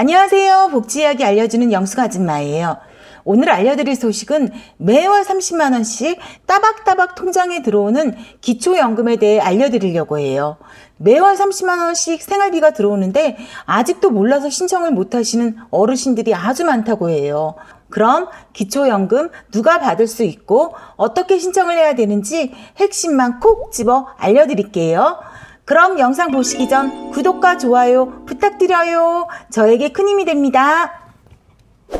안녕하세요. 복지 이야기 알려주는 영숙 아줌마예요. 오늘 알려드릴 소식은 매월 30만원씩 따박따박 통장에 들어오는 기초연금에 대해 알려드리려고 해요. 매월 30만원씩 생활비가 들어오는데 아직도 몰라서 신청을 못하시는 어르신들이 아주 많다고 해요. 그럼 기초연금 누가 받을 수 있고 어떻게 신청을 해야 되는지 핵심만 콕 집어 알려드릴게요. 그럼 영상 보시기 전 구독과 좋아요 부탁드려요. 저에게 큰 힘이 됩니다.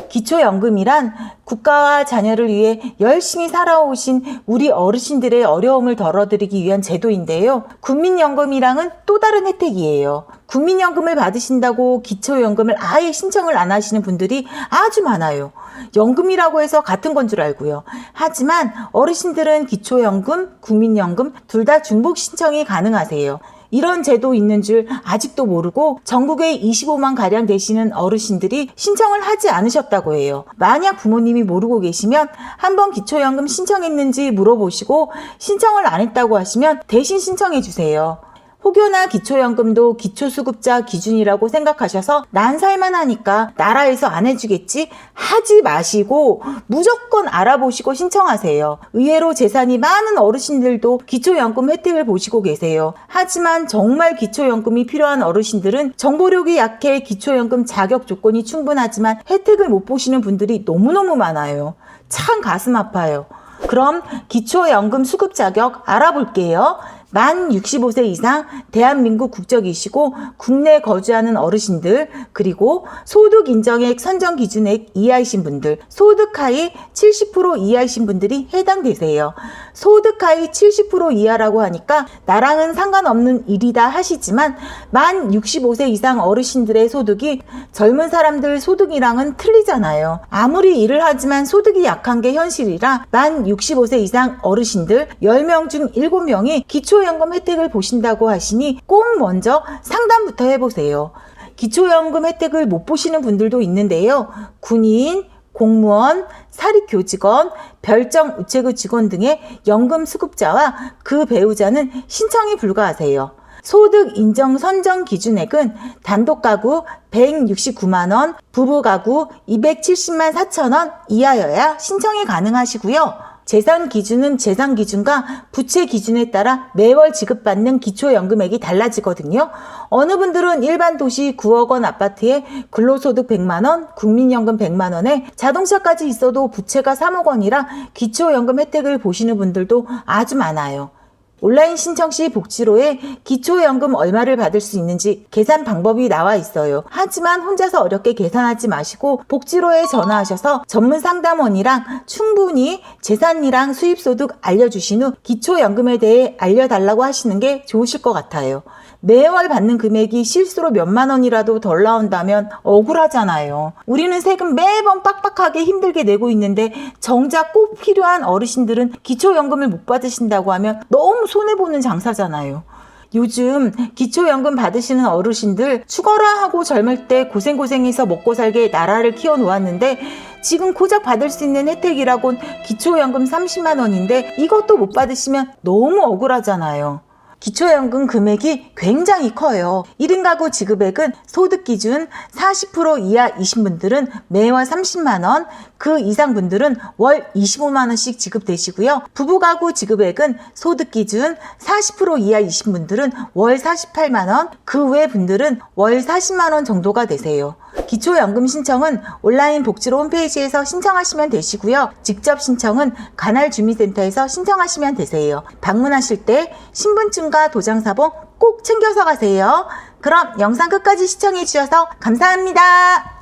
기초연금이란 국가와 자녀를 위해 열심히 살아오신 우리 어르신들의 어려움을 덜어드리기 위한 제도인데요. 국민연금이랑은 또 다른 혜택이에요. 국민연금을 받으신다고 기초연금을 아예 신청을 안 하시는 분들이 아주 많아요. 연금이라고 해서 같은 건 줄 알고요. 하지만 어르신들은 기초연금, 국민연금 둘 다 중복 신청이 가능하세요. 이런 제도 있는 줄 아직도 모르고 전국에 25만 가량 되시는 어르신들이 신청을 하지 않으셨다고 해요. 만약 부모님이 모르고 계시면 한번 기초연금 신청했는지 물어보시고 신청을 안 했다고 하시면 대신 신청해 주세요. 혹여나 기초연금도 기초수급자 기준이라고 생각하셔서 난 살만하니까 나라에서 안 해주겠지 하지 마시고 무조건 알아보시고 신청하세요. 의외로 재산이 많은 어르신들도 기초연금 혜택을 보시고 계세요. 하지만 정말 기초연금이 필요한 어르신들은 정보력이 약해 기초연금 자격 조건이 충분하지만 혜택을 못 보시는 분들이 너무너무 많아요. 참 가슴 아파요. 그럼 기초연금 수급 자격 알아볼게요. 만 65세 이상 대한민국 국적이시고 국내 거주하는 어르신들 그리고 소득 인정액 선정 기준액 이하이신 분들 소득 하위 70% 이하이신 분들이 해당되세요. 소득 하위 70% 이하라고 하니까 나랑은 상관없는 일이다 하시지만 만 65세 이상 어르신들의 소득이 젊은 사람들 소득이랑은 틀리잖아요. 아무리 일을 하지만 소득이 약한 게 현실이라 만 65세 이상 어르신들 10명 중 7명이 기초 연금 혜택을 보신다고 하시니 꼭 먼저 상담부터 해보세요. 기초연금 혜택을 못 보시는 분들도 있는데요. 군인, 공무원, 사립교직원, 별정 우체국 직원 등의 연금 수급자와 그 배우자는 신청이 불가하세요. 소득 인정 선정 기준액은 단독 가구 169만 원, 부부 가구 270만 4천 원 이하여야 신청이 가능하시고요. 재산 기준은 재산 기준과 부채 기준에 따라 매월 지급받는 기초연금액이 달라지거든요. 어느 분들은 일반 도시 9억 원 아파트에 근로소득 100만 원, 국민연금 100만 원에 자동차까지 있어도 부채가 3억 원이라 기초연금 혜택을 보시는 분들도 아주 많아요. 온라인 신청 시 복지로에 기초연금 얼마를 받을 수 있는지 계산 방법이 나와 있어요. 하지만 혼자서 어렵게 계산하지 마시고 복지로에 전화하셔서 전문 상담원이랑 충분히 재산이랑 수입소득 알려주신 후 기초연금에 대해 알려달라고 하시는 게 좋으실 것 같아요. 매월 받는 금액이 실수로 몇만 원이라도 덜 나온다면 억울하잖아요. 우리는 세금 매번 빡빡하게 힘들게 내고 있는데 정작 꼭 필요한 어르신들은 기초연금을 못 받으신다고 하면 너무 손해보는 장사잖아요. 요즘 기초연금 받으시는 어르신들 죽어라 하고 젊을 때 고생고생해서 먹고 살게 나라를 키워놓았는데 지금 고작 받을 수 있는 혜택이라곤 기초연금 30만 원인데 이것도 못 받으시면 너무 억울하잖아요. 기초연금 금액이 굉장히 커요. 1인 가구 지급액은 소득 기준 40% 이하이신 분들은 매월 30만원, 그 이상 분들은 월 25만원씩 지급되시고요. 부부 가구 지급액은 소득 기준 40% 이하이신 분들은 월 48만원, 그 외 분들은 월 40만원 정도가 되세요. 기초연금 신청은 온라인 복지로 홈페이지에서 신청하시면 되시고요. 직접 신청은 관할 주민센터에서 신청하시면 되세요. 방문하실 때 신분증과 도장사본 꼭 챙겨서 가세요. 그럼 영상 끝까지 시청해 주셔서 감사합니다.